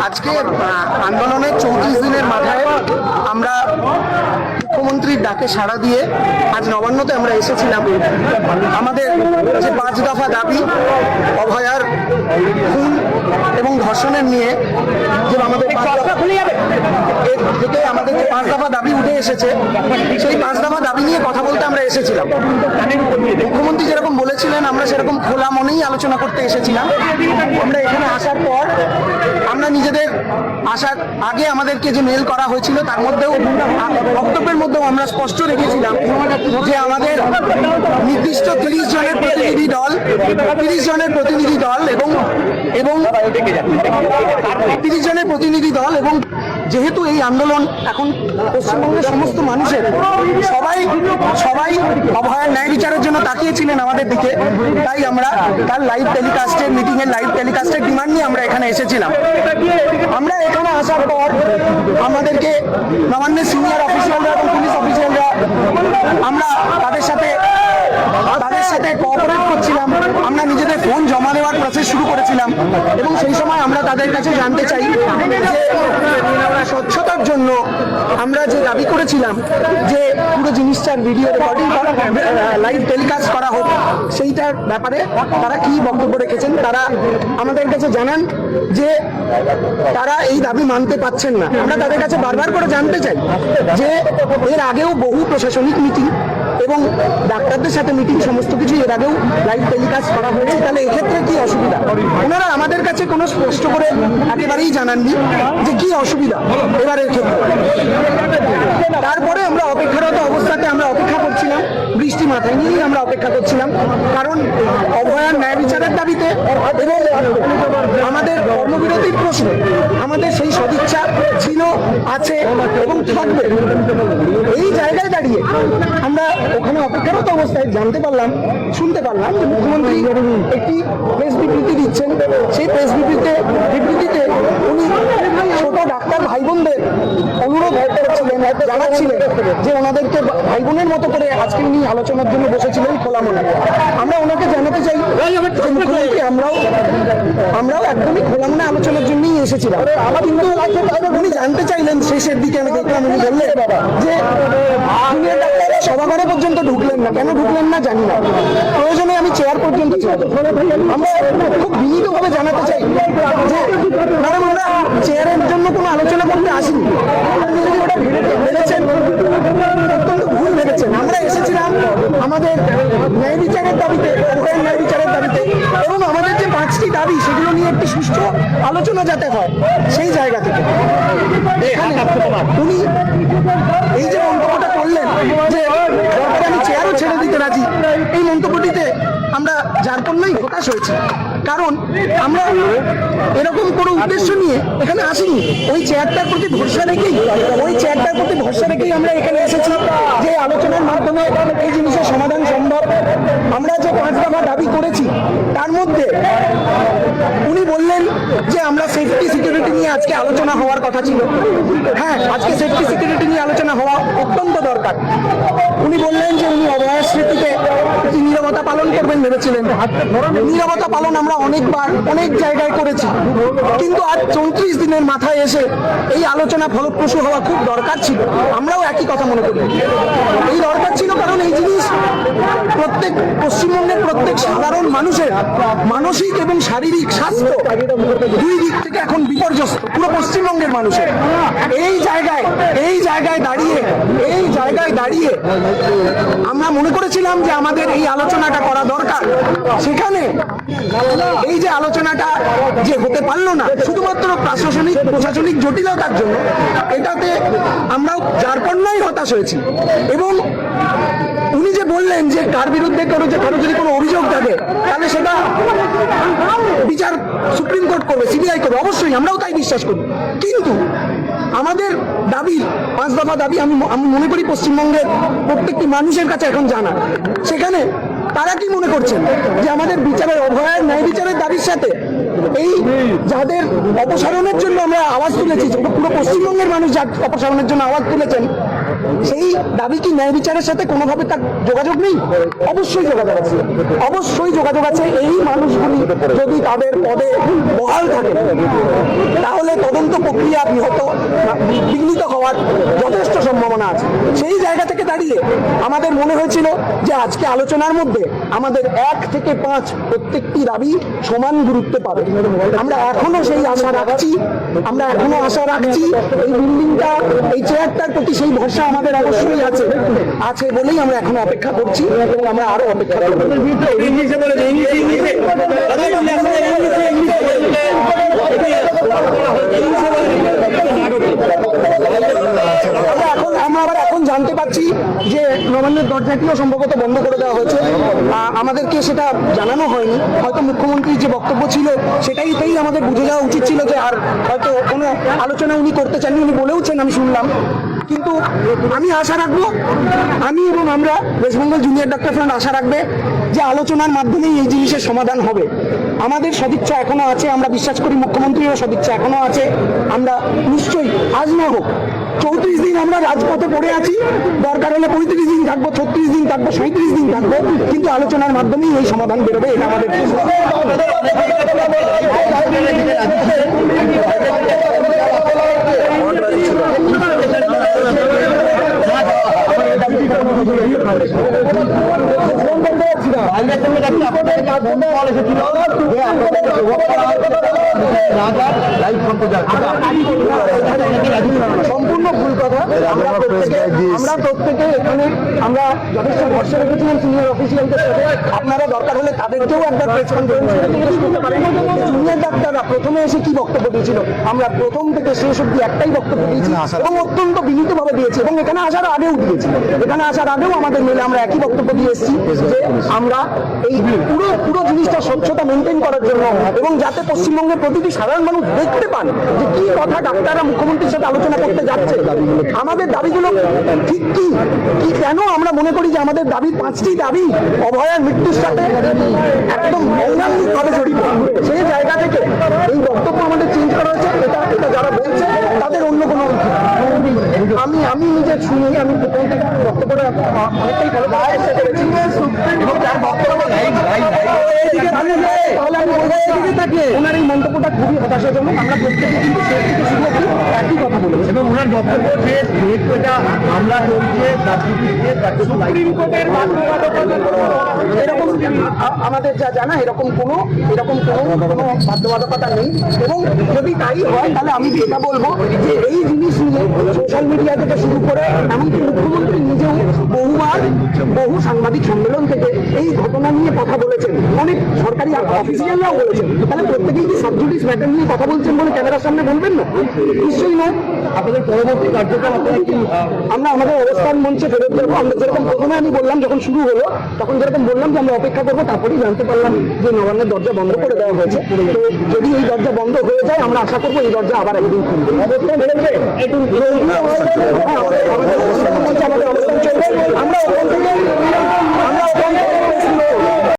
আজকে আন্দোলনের চৌত্রিশ দিনের মাথায় আমরা মুখ্যমন্ত্রীর ডাকে সাড়া দিয়ে আজ নবান্নতে আমরা এসেছিলাম আমাদের যে পাঁচ দফা দাবি অভয়ার খুন এবং ধর্ষণের নিয়ে যে আমাদের থেকে আমাদের যে পাঁচ দফা দাবি উঠে এসেছে সেই পাঁচ দফা দাবি নিয়ে কথা বলতে আমরা এসেছিলাম। মুখ্যমন্ত্রী যেরকম বলেছিলেন আমরা সেরকম খোলা মনেই আলোচনা করতে এসেছিলাম। আমরা এখানে আসার পর আমরা নিজেদের আসার আগে আমাদেরকে যে মেল করা হয়েছিল, তার মধ্যেও বক্তব্যের মধ্যেও আমরা স্পষ্ট রেখেছিলাম যে আমাদের নির্দিষ্ট তিরিশ জনের প্রতিনিধি দল, তিরিশ জনের প্রতিনিধি দল এবং এবং তিরিশ জনের প্রতিনিধি দল এবং যেহেতু এই আন্দোলন এখন পশ্চিমবঙ্গের সমস্ত মানুষের, সবাই সবাই অভয়ার ন্যায় বিচারের জন্য তাকিয়েছিলেন আমাদের দিকে, তাই আমরা তার লাইভ টেলিকাস্টের মিটিং এর লাইভ টেলিকাস্টের ডিমান্ড নিয়ে আমরা এখানে এসেছিলাম। আমরা এখানে আসার পর আমাদেরকে নবান্নের সিনিয়র অফিসিয়ালরা এবং পুলিশ অফিসিয়ালরা আমরা তাদের সাথে তাদের সাথে কোঅপারেট করছিলাম। আমরা নিজেদের ফোন জমা দেওয়ার প্রসেস শুরু করেছিলাম। এবং সেই সময় আমরা তাদের কাছে জানতে চাই যে স্বচ্ছতার জন্য আমরা যে দাবি করেছিলাম যে পুরো জিনিসটার ভিডিও রেকর্ডিং লাইভ টেলিকাস্ট করা হোক, সেইটার ব্যাপারে তারা কি বক্তব্য রেখেছেন, তারা আমাদের কাছে জানান যে তারা এই দাবি মানতে পাচ্ছেন না। আমরা তাদের কাছে বারবার করে জানতে চাই যে এর আগেও বহু প্রশাসনিক মিটিং এবং ডাক্তারদের সাথে মিটিং সমস্ত কিছু এর আগেও লাইভ টেলিকাস্ট করা হয়েছে। তাহলে এক্ষেত্রে কি অসুবিধা? ওনারা আমাদের কাছে কোনো স্পষ্ট করে একেবারেই জানাননি যে কি অসুবিধা এবারের ক্ষেত্রে। তারপরে আমরা অপেক্ষারত অবস্থাতে আমরা অপেক্ষা করছিলাম, বৃষ্টি মাথায় নিয়েই আমরা অপেক্ষা করছিলাম, কারণ অভয়ার ন্যায় বিচারের দাবিতে এবং আমাদের কর্মবিরতির প্রশ্ন, আমাদের সেই সদিচ্ছা ছিল, আছে এবং থাকবে। এই জায়গায় দাঁড়িয়ে আমরা ওখানে অপেক্ষারত অবস্থায় জানতে পারলাম শুনতে পারলাম যে মুখ্যমন্ত্রী একটি প্রেস বিবৃতি দিচ্ছেন। সেই প্রেস বিবৃতিতে বিবৃতিতে উনি ছোট ডাক্তার ভাই বোনদের অনুরোধ করছিলেন জানাচ্ছিলেন যে ওনাদেরকে ভাই বোনের মতো করে আজকে উনি আলোচনার জন্য বসেছিলেন খোলা মনে আমরা ওনাকে জানাতে চাই যে মুখ্যমন্ত্রী আমরাও আমরাও একদমই খোলা মনে আলোচনার জন্যই এসেছিলাম। কিন্তু উনি জানতে চাইলেন শেষের দিকে আমি দেখলাম উনি বললেন যে জুনিয়র ডাক্তাররা সভাঘরে পর্যন্ত ঢুকলেন না। কেন ঢুকলেন না জানি না। প্রয়োজনে আমি চেয়ার পর্যন্ত আমরা খুব বিনীতভাবে জানাতে চাই যে ম্যাডাম আমরা চেয়ারের জন্য কোনো আলোচনা করতে আসিনি। ওটা ভেবেছেন অত্যন্ত ভুল ভেবেছেন। আমরা এসেছিলাম আমাদের ন্যায় বিচারের দাবিতে ন্যায় বিচারের দাবিতে এবং আমাদের যে পাঁচটি দাবি সেগুলো নিয়ে একটি সুষ্ঠু আলোচনা যাতে হয় সেই জায়গা থেকে। উনি এই যে মন্তব্যটা করলেন যে রপ্তানি চেয়ারও ছেড়ে দিতে রাজি। এই মন্তব্যটিতে আমরা যার জন্যই হতাশ হয়েছি। কারণ আমরা এরকম কোনো উদ্দেশ্য নিয়ে এখানে আসিনি। ওই চেয়ারটার প্রতি ভরসা রেখেই, ওই চেয়ারটার প্রতি ভরসা রেখেই আমরা এখানে এসেছি যে আলোচনার মাধ্যমে এই জিনিসের সমাধান সম্ভব। আমরা যে পাঁচ দফা দাবি করেছি, তার মধ্যে উনি বললেন যে আমরা সেফটি সিকিউরিটি নিয়ে আজকে আলোচনা হওয়ার কথা ছিল। হ্যাঁ আজকে সেফটি সিকিউরিটি নিয়ে আলোচনা হওয়া অত্যন্ত দরকার। উনি বললেন যে উনি অভয়ার স্মৃতিতে নীরবতা পালন করবেন ভেবেছিলেন। নীরবতা পালন আমরা অনেকবার, অনেক জায়গায় করেছি। কিন্তু আজ চৌত্রিশ দিনের মাথায় এসে এই আলোচনা ফলপ্রসূ হওয়া খুব দরকার ছিল। আমরাও একই কথা মনে করি। এই দরকার ছিল কারণ এই জিনিস প্রত্যেক পশ্চিমবঙ্গের প্রত্যেক সাধারণ মানুষের মানসিক এবং শারীরিক স্বাস্থ্য দুই দিক থেকে এখন বিপর্যস্ত, পুরো পশ্চিমবঙ্গের মানুষের। এই জায়গায় এই জায়গায় দাঁড়িয়ে, এই জায়গায় দাঁড়িয়ে আমরা মনে করেছিলাম যে আমাদের এই আলোচনাটা করা দরকার। সেখানে এই যে আলোচনাটা যে হতে পারল না, শুধুমাত্র প্রশাসনিক প্রশাসনিক জটিলতার জন্য, এটাতে আমরাও যার পণ্যই হতাশ হয়েছি। এবং উনি যে বললেন যে কার বিরুদ্ধে কারও যে কারও যদি কোনো অভিযোগ থাকে, তাহলে সেটা বিচার সুপ্রিম করবে, সিবিআই করবে, অবশ্যই আমরাও তাই বিশ্বাস করি। কিন্তু আমাদের দাবি, পাঁচ দফা দাবি আমি আমি মনে করি পশ্চিমবঙ্গের প্রত্যেকটি মানুষের কাছে এখন জানা। সেখানে তারা কি মনে করছেন? যে আমাদের বিচারের অভয়ের ন্যায় বিচারের দাবির সাথে এই যাদের অপসারণের জন্য আমরা আওয়াজ তুলেছি পুরো পশ্চিমবঙ্গের মানুষ যা অপসারণের জন্য আওয়াজ তুলেছেন সেই দাবি কি ন্যায় বিচারের সাথে কোনোভাবে তার যোগাযোগ নেই? অবশ্যই যোগাযোগ আছে। অবশ্যই যোগাযোগ আছে। এই মানুষগুলি যদি তাদের পদে বহাল থাকে, তাহলে তদন্ত প্রক্রিয়া বৃহত বিঘ্নিত হওয়ার যথেষ্ট সম্ভাবনা আছে। সেই জায়গা থেকে দাঁড়িয়ে আমাদের মনে হয়েছিল যে আজকে আলোচনার মধ্যে আমাদের এক থেকে পাঁচ প্রত্যেকটি দাবি সমান গুরুত্ব পাবে। আমরা এখনও সেই আশা রাখছি, আমরা এখনও আশা রাখছি, এই বিল্ডিংটা, এই চেয়ারটার প্রতি সেই ভরসা আমাদের অবশ্যই আছে। আছে বলেই আমরা এখনও অপেক্ষা করছি। এবং আমরা আরও অপেক্ষা করব। আমরা আবার এখন জানতে পারছি যে নবান্নের দরজাটিও সম্ভবত বন্ধ করে দেওয়া হয়েছে। আমাদেরকে সেটা জানানো হয়নি। হয়তো মুখ্যমন্ত্রীর যে বক্তব্য ছিল, সেটাই তাই আমাদের বুঝে যাওয়া উচিত ছিল যে আর হয়তো কোনো আলোচনা উনি করতে চাননি উনি বলেওছেন আমি শুনলাম। কিন্তু আমি আশা রাখব, আমি এবং আমরা ওয়েস্টবেঙ্গল জুনিয়র ডাক্তার ফ্রেন্ড আশা রাখবে যে আলোচনার মাধ্যমেই এই জিনিসের সমাধান হবে। আমাদের সদিচ্ছা এখনও আছে, আমরা বিশ্বাস করি মুখ্যমন্ত্রীরও সদিচ্ছা এখনও আছে। আমরা নিশ্চয়ই আজ না হোক, চৌত্রিশ দিন আমরা রাজপথে পড়ে আছি। দরকার হলে পঁয়ত্রিশ দিন থাকব, ছত্রিশ দিন থাকব সাঁত্রিশ দিন থাকব, কিন্তু আলোচনার মাধ্যমেই এই সমাধান বেরোবে, এটা আমাদের madre সম্পূর্ণ ভুল কথা। আমরা প্রত্যেকে এখানে আমরা যথেষ্ট ভরসা রেখেছিলাম সিনিয়র অফিসিয়ালদের সাথে। আপনারা দরকার হলে তাদেরকেও একবার প্রেস কনফারেন্স জিজ্ঞেস করতে পারেন। জুনিয়র ডাক্তাররা প্রথমে এসে কি বক্তব্য দিয়েছিল? আমরা প্রথম থেকে শেষ অব্দি একটাই বক্তব্য দিয়েছি এবং অত্যন্ত বিনীতভাবে দিয়েছি এবং এখানে আসার আগেও দিয়েছি। এখানে আসার আগেও আমাদের মেলে আমরা একই বক্তব্য দিয়ে এসেছি যে আমরা এই পুরো পুরো জিনিসটা স্বচ্ছতা মেনটেন করার জন্য এবং যাতে পশ্চিমবঙ্গের প্রতিটি সাধারণ মানুষ দেখতে পান যে কি কথা ডাক্তাররা, মুখ্যমন্ত্রীর সাথে আলোচনা করতে যাচ্ছে। আমাদের দাবিগুলো ঠিক কি? কি কেন আমরা মনে করি যে আমাদের দাবি পাঁচটি দাবি অভয়ার মৃত্যুর সাথে একদম ভাবে জড়িত? সেই জায়গা থেকে এই বক্তব্য আমাদের চেঞ্জ করা হয়েছে এটা এটা যারা বলছে তাদের অন্য কোনো আমি আমি নিজে শুনি আমি বক্তব্যটা অনেকটাই ভালো এবং যার বক্তব্য ওনার এই মন্তব্যটা খুবই হতাশাজনক। আমরা প্রত্যেকে কিন্তু শেষ থেকে শুরু একই কথা বলেছি। এবং ওনার বক্তব্য যে যেহেতু এটা হামলা চলছে সুপ্রিম কোর্টের এরকম আমাদের যা জানা এরকম কোনো এরকম কোনো কোনো বাধ্যবাধকতা নেই। এবং যদি তাই হয় তাহলে আমি এটা বলব যে এই জিনিস নিয়ে সোশ্যাল মিডিয়া থেকে শুরু করে এমনকি মুখ্যমন্ত্রী নিজেও বহুবার বহু সাংবাদিক সম্মেলন থেকে এই ঘটনা নিয়ে কথা বলেছেন। অনেক সরকারি অফিসিয়ালরাও বলেছেন। তাহলে প্রত্যেকেই কি সাবজুডিস ম্যাটার নিয়ে কথা বলছেন বলে ক্যামেরার সামনে বলবেন না? নিশ্চয়ই নয়। আপনাদের পরবর্তী কার্যক্রম আপনারা কি আমরা আমাদের অবস্থান মঞ্চে ফেরত যাব। আমরা যেরকম প্রথমে আমি বললাম যখন শুরু হলো তখন যেরকম বললাম যে আমরা অপেক্ষা করব তারপরেই জানতে পারলাম যে নবান্নের দরজা বন্ধ করে দেওয়া হয়েছে। তো যদি এই দরজা বন্ধ হয়ে যায় আমরা আশা করব এই দরজা আবার একদিন খুলবে। হ্যাঁ, আমাদের আমাদের আমাদের অবস্থান চলবে। আমরা ওখান থেকে আমরা ওখান থেকে